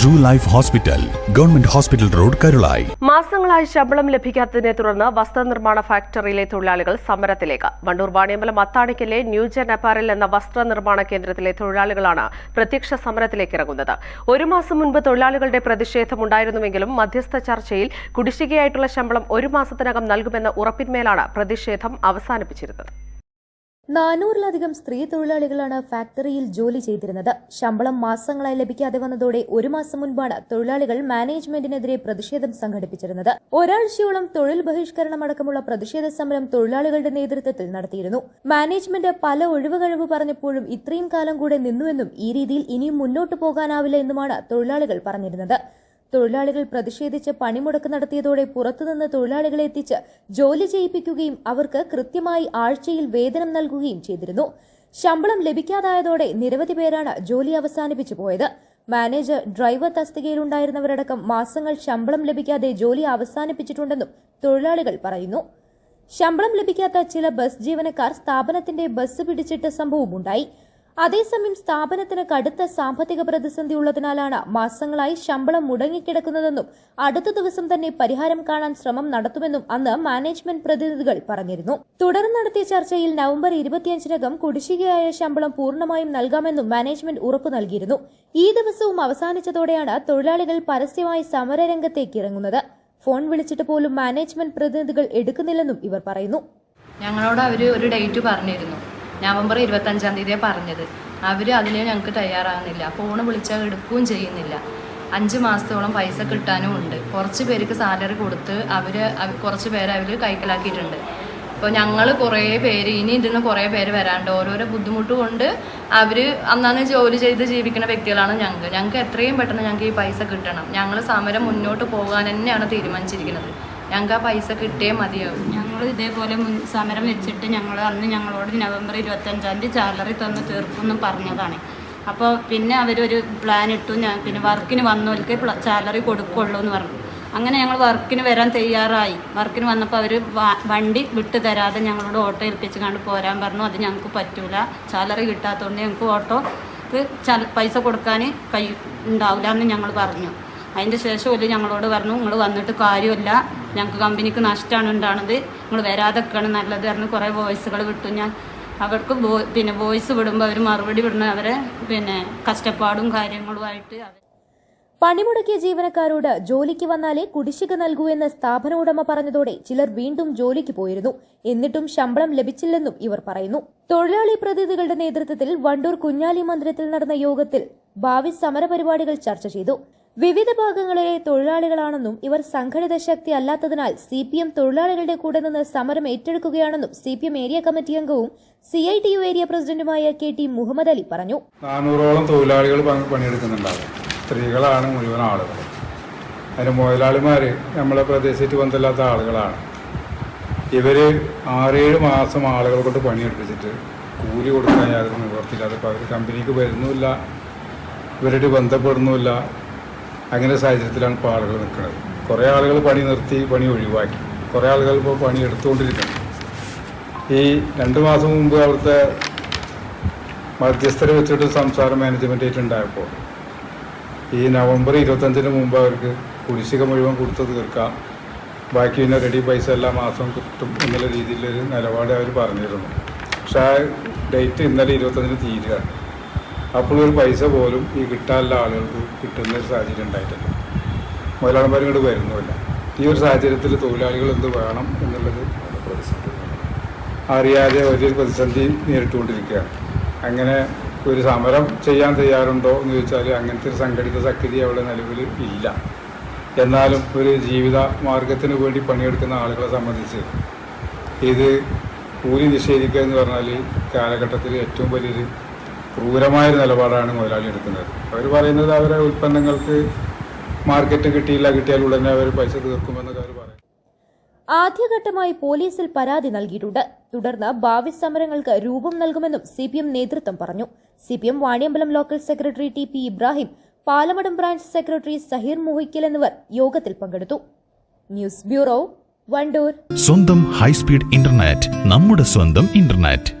True Life Hospital government hospital road Karulayi മാസങ്ങളായി ശമ്പളം ലഭിക്കാത്തതിനെ തുടർന്ന് വസ്ത്രനിർമ്മാണ ഫാക്ടറിയിലെ തൊഴിലാളികൾ സമരത്തിലേക്ക്. വണ്ടൂർ വാണിയമ്പലം അത്താണിക്കലെ ന്യൂജൻ അപ്പാരൽ എന്ന വസ്ത്ര നിർമ്മാണ കേന്ദ്രത്തിലെ തൊഴിലാളികളാണ് പ്രത്യക്ഷ സമരത്തിലേക്ക് ഇറങ്ങുന്നത്. ഒരു മാസം മുൻപ് തൊഴിലാളികളുടെ പ്രതിഷേധമുണ്ടായിരുന്നുവെങ്കിലും മധ്യസ്ഥ ചർച്ചയിൽ കുടിശ്ശികയായിട്ടുള്ള ശമ്പളം ഒരു മാസത്തിനകം നൽകുമെന്ന ഉറപ്പിന്മേലാണ് പ്രതിഷേധം അവസാനിപ്പിച്ചിരുന്നത്. നാനൂറിലധികം സ്ത്രീ തൊഴിലാളികളാണ് ഫാക്ടറിയിൽ ജോലി ചെയ്തിരുന്നത്. ശമ്പളം മാസങ്ങളായി ലഭിക്കാതെ വന്നതോടെ ഒരു മാസം മുൻപാണ് തൊഴിലാളികൾ മാനേജ്മെന്റിനെതിരെ പ്രതിഷേധം സംഘടിപ്പിച്ചിരുന്നത്. ഒരാഴ്ചയോളം തൊഴിൽ ബഹിഷ്കരണം അടക്കമുള്ള പ്രതിഷേധ സമരം തൊഴിലാളികളുടെ നേതൃത്വത്തിൽ നടത്തിയിരുന്നു. മാനേജ്മെന്റ് പല ഒഴിവുകഴിവ് പറഞ്ഞപ്പോഴും ഇത്രയും കാലം കൂടെ നിന്നുവെന്നും ഈ രീതിയിൽ ഇനിയും മുന്നോട്ടു പോകാനാവില്ല എന്നുമാണ് തൊഴിലാളികൾ പറഞ്ഞിരുന്നത്. തൊഴിലാളികൾ പ്രതിഷേധിച്ച് പണിമുടക്ക് നടത്തിയതോടെ പുറത്തുനിന്ന് തൊഴിലാളികളെ എത്തിച്ച് ജോലി ചെയ്യിപ്പിക്കുകയും അവർക്ക് കൃത്യമായി ആഴ്ചയിൽ വേതനം നൽകുകയും ചെയ്തിരുന്നു. ശമ്പളം ലഭിക്കാതായതോടെ നിരവധി പേരാണ് ജോലി അവസാനിപ്പിച്ചു പോയത്. മാനേജർ ഡ്രൈവർ തസ്തികയിലുണ്ടായിരുന്നവരടക്കം മാസങ്ങൾ ശമ്പളം ലഭിക്കാതെ ജോലി അവസാനിപ്പിച്ചിട്ടുണ്ടെന്നും തൊഴിലാളികൾ പറയുന്നു. ശമ്പളം ലഭിക്കാത്ത ചില ബസ് ജീവനക്കാർ സ്ഥാപനത്തിന്റെ ബസ് പിടിച്ചിട്ട സംഭവമുണ്ടായി. അതേസമയം സ്ഥാപനത്തിന് കടുത്ത സാമ്പത്തിക പ്രതിസന്ധി ഉള്ളതിനാലാണ് മാസങ്ങളായി ശമ്പളം മുടങ്ങിക്കിടക്കുന്നതെന്നും അടുത്ത ദിവസം തന്നെ പരിഹാരം കാണാൻ ശ്രമം നടത്തുമെന്നും അന്ന് മാനേജ്മെന്റ് പ്രതിനിധികൾ പറഞ്ഞിരുന്നു. തുടർന്ന് നടത്തിയ ചർച്ചയിൽ നവംബർ ഇരുപത്തിയഞ്ചിനകം കുടിശ്ശികയായ ശമ്പളം പൂർണമായും നൽകാമെന്നും മാനേജ്മെന്റ് ഉറപ്പു നൽകിയിരുന്നു. ഈ ദിവസവും അവസാനിച്ചതോടെയാണ് തൊഴിലാളികൾ പരസ്യമായി സമരരംഗത്തേക്ക് ഇറങ്ങുന്നത്. ഫോൺ വിളിച്ചിട്ട് പോലും മാനേജ്മെന്റ് പ്രതിനിധികൾ എടുക്കുന്നില്ലെന്നും ഇവർ പറയുന്നു. ഞങ്ങളോട് അവർ ഒരു ഡേറ്റ് പറഞ്ഞിരുന്നു. നവംബർ ഇരുപത്തഞ്ചാം തീയതിയാണ് പറഞ്ഞത്. അവർ അതിന് ഞങ്ങൾക്ക് തയ്യാറാകുന്നില്ല. ഫോൺ വിളിച്ചാൽ എടുക്കുകയും ചെയ്യുന്നില്ല. അഞ്ച് മാസത്തോളം പൈസ കിട്ടാനും ഉണ്ട്. കുറച്ച് പേർക്ക് സാലറി കൊടുത്ത് അവർ കുറച്ച് പേര് അവർ കൈക്കലാക്കിയിട്ടുണ്ട്. അപ്പോൾ ഞങ്ങൾ കുറേ പേര് ഇനി ഇതിന് കുറേ പേര് വരാണ്ട് ഓരോരോ ബുദ്ധിമുട്ട് കൊണ്ട് അവർ അന്നാന്ന് ജോലി ചെയ്ത് ജീവിക്കുന്ന വ്യക്തികളാണ് ഞങ്ങൾക്ക് ഞങ്ങൾക്ക് എത്രയും പെട്ടെന്ന് ഞങ്ങൾക്ക് ഈ പൈസ കിട്ടണം. ഞങ്ങൾ സമരം മുന്നോട്ട് പോകാൻ തന്നെയാണ് തീരുമാനിച്ചിരിക്കുന്നത്. ഞങ്ങൾക്ക് ആ പൈസ കിട്ടിയേ മതിയാവും. ഇതേപോലെ മുൻ സമരം വെച്ചിട്ട് ഞങ്ങൾ അന്ന് ഞങ്ങളോട് നവംബർ ഇരുപത്തഞ്ചാം തീയതി സാലറി തന്ന് തീർക്കുമെന്നും പറഞ്ഞതാണ്. അപ്പോൾ പിന്നെ അവരൊരു പ്ലാൻ ഇട്ടു. ഞാൻ പിന്നെ വർക്കിന് വന്നവർക്ക് സാലറി കൊടുക്കുള്ളൂ എന്ന് പറഞ്ഞു. അങ്ങനെ ഞങ്ങൾ വർക്കിന് വരാൻ തയ്യാറായി. വർക്കിന് വന്നപ്പോൾ അവർ വണ്ടി വിട്ടു തരാതെ ഞങ്ങളോട് ഓട്ടോ ഏൽപ്പിച്ച് കണ്ട് പോരാൻ പറഞ്ഞു. അത് ഞങ്ങൾക്ക് പറ്റൂല. സാലറി കിട്ടാത്തതുകൊണ്ട് ഞങ്ങൾക്ക് ഓട്ടോക്ക് പൈസ കൊടുക്കാൻ കൈ ഉണ്ടാവില്ല എന്ന് ഞങ്ങൾ പറഞ്ഞു. അതിന്റെ ശേഷം ഒരു ഞങ്ങളോട് പറഞ്ഞു നിങ്ങൾ വന്നിട്ട് കാര്യമില്ല. ഞങ്ങൾക്ക് കമ്പനിക്ക് നഷ്ടമാണ് ഉണ്ടാകുന്നത് നിങ്ങൾ വരാതൊക്കെയാണ് നല്ലത്. പറഞ്ഞ് കുറേ വോയിസുകൾ വിട്ടു. ഞാൻ അവർക്ക് പിന്നെ വോയിസ് വിടുമ്പോൾ അവർ മറുപടി വിടുന്ന അവരെ പിന്നെ കഷ്ടപ്പാടും കാര്യങ്ങളുമായിട്ട് പണിമുടക്കിയ ജീവനക്കാരോട് ജോലിക്ക് വന്നാലേ കുടിശ്ശിക നൽകൂ എന്ന് സ്ഥാപന ഉടമ പറഞ്ഞതോടെ ചിലർ വീണ്ടും ജോലിക്ക് പോയിരുന്നു. എന്നിട്ടും ശമ്പളം ലഭിച്ചില്ലെന്നും ഇവർ പറയുന്നു. തൊഴിലാളി പ്രതിനിധികളുടെ നേതൃത്വത്തിൽ വണ്ടൂർ കുഞ്ഞാലി മന്ദിരത്തിൽ നടന്ന യോഗത്തിൽ ഭാവി സമരപരിപാടികൾ ചർച്ച ചെയ്തു. വിവിധ ഭാഗങ്ങളിലെ തൊഴിലാളികളാണെന്നും ഇവർ സംഘടിത ശക്തി അല്ലാത്തതിനാൽ സി പി എം തൊഴിലാളികളുടെ കൂടെ നിന്ന് സമരം ഏറ്റെടുക്കുകയാണെന്നും C P M area committee അംഗവും C I T U area പ്രസിഡന്റുമായ കെ ടി മുഹമ്മദ് അലി പറഞ്ഞു. നാനൂറോളം തൊഴിലാളികൾ പണി- പണിയെടുക്കുന്നുണ്ടാവും. സ്ത്രീകളാണ് മുഴുവൻ ആളുകൾ അതിന് മുതലാളിമാർ നമ്മളെ പ്രദേശത്ത് ബന്ധമില്ലാത്ത ആളുകളാണ്. ഇവർ ആറേഴ് മാസം ആളുകൾ കൊണ്ട് പണിയെടുപ്പിച്ചിട്ട് കൂലി കൊടുക്കാൻ യാതൊരു നിവർത്തിയില്ലാതെ അതിപ്പോൾ അവർ കമ്പനിക്ക് വരുന്നുമില്ല. ഇവരായിട്ട് ബന്ധപ്പെടുന്നുമില്ല. അങ്ങനെ സാഹചര്യത്തിലാണ് ഇപ്പോൾ ആളുകൾ നിൽക്കുന്നത്. കുറേ ആളുകൾ പണി നിർത്തി പണി ഒഴിവാക്കി. കുറേ ആളുകൾ ഇപ്പോൾ പണി എടുത്തുകൊണ്ടിരിക്കുന്നു. ഈ രണ്ട് മാസം മുമ്പ് അവിടുത്തെ മധ്യസ്ഥരെ വെച്ചിട്ട് സംസാരം മാനേജ്മെന്റ് ആയിട്ടുണ്ടായപ്പോൾ ഈ നവംബർ ഇരുപത്തഞ്ചിന് മുമ്പ് അവർക്ക് കുടിശ്ശിക മുഴുവൻ കൊടുത്ത് തീർക്കാം. ബാക്കി പിന്നെ റെഡി പൈസ എല്ലാ മാസവും കിട്ടും എന്നുള്ള രീതിയിലൊരു നിലപാട് അവർ പറഞ്ഞിരുന്നു. പക്ഷേ ആ ഡേറ്റ് ഇന്നലെ ഇരുപത്തഞ്ചിന് തീരുകയാണ് അപ്പോഴൊരു പൈസ പോലും ഈ കിട്ടാനുള്ള ആളുകൾക്ക് കിട്ടുന്ന ഒരു സാഹചര്യം ഉണ്ടായിട്ടില്ല. മുതലാളിമാരും ഇങ്ങോട്ട് വരുന്നുമില്ല. ഈ ഒരു സാഹചര്യത്തിൽ തൊഴിലാളികൾ എന്ത് വേണം എന്നുള്ളത് അറിയാതെ ഒരു പ്രതിസന്ധി നേരിട്ടുകൊണ്ടിരിക്കുകയാണ്. അങ്ങനെ ഒരു സമരം ചെയ്യാൻ തയ്യാറുണ്ടോ എന്ന് ചോദിച്ചാൽ അങ്ങനത്തെ ഒരു സംഘടിത ശക്തി അവിടെ നിലവിൽ ഇല്ല. എന്നാലും ഒരു ജീവിത മാർഗത്തിന് വേണ്ടി പണിയെടുക്കുന്ന ആളുകളെ സംബന്ധിച്ച് ഇത് കൂലി നിഷേധിക്കുക എന്ന് പറഞ്ഞാൽ കാലഘട്ടത്തിൽ ഏറ്റവും വലിയൊരു ക്രൂരമായ ഒരു നിലപാടാണ് മുതലാളി എടുക്കുന്നത്. അവർ പറയുന്നത് അവരെ ഉൽപ്പന്നങ്ങൾക്ക് മാർക്കറ്റ് കിട്ടിയില്ല കിട്ടിയാൽ ഉടനെ അവർ പൈസ തീർക്കുമെന്നൊക്കെ അവർ പറയും. ആദ്യഘട്ടമായി പോലീസിൽ പരാതി നൽകിയിട്ടുണ്ട്. തുടർന്ന് ഭാവി സമരങ്ങൾക്ക് രൂപം നൽകുമെന്നും സി പി എം നേതൃത്വം പറഞ്ഞു. C P M Vaniyambalam local secretary T P Ibrahim Palamadam branch secretary Saheer Muhikkal എന്നിവർ യോഗത്തിൽ പങ്കെടുത്തു. News bureau Wandoor. സ്വന്തം ഹൈസ്പീഡ് ഇന്റർനെറ്റ് നമ്മുടെ സ്വന്തം ഇന്റർനെറ്റ്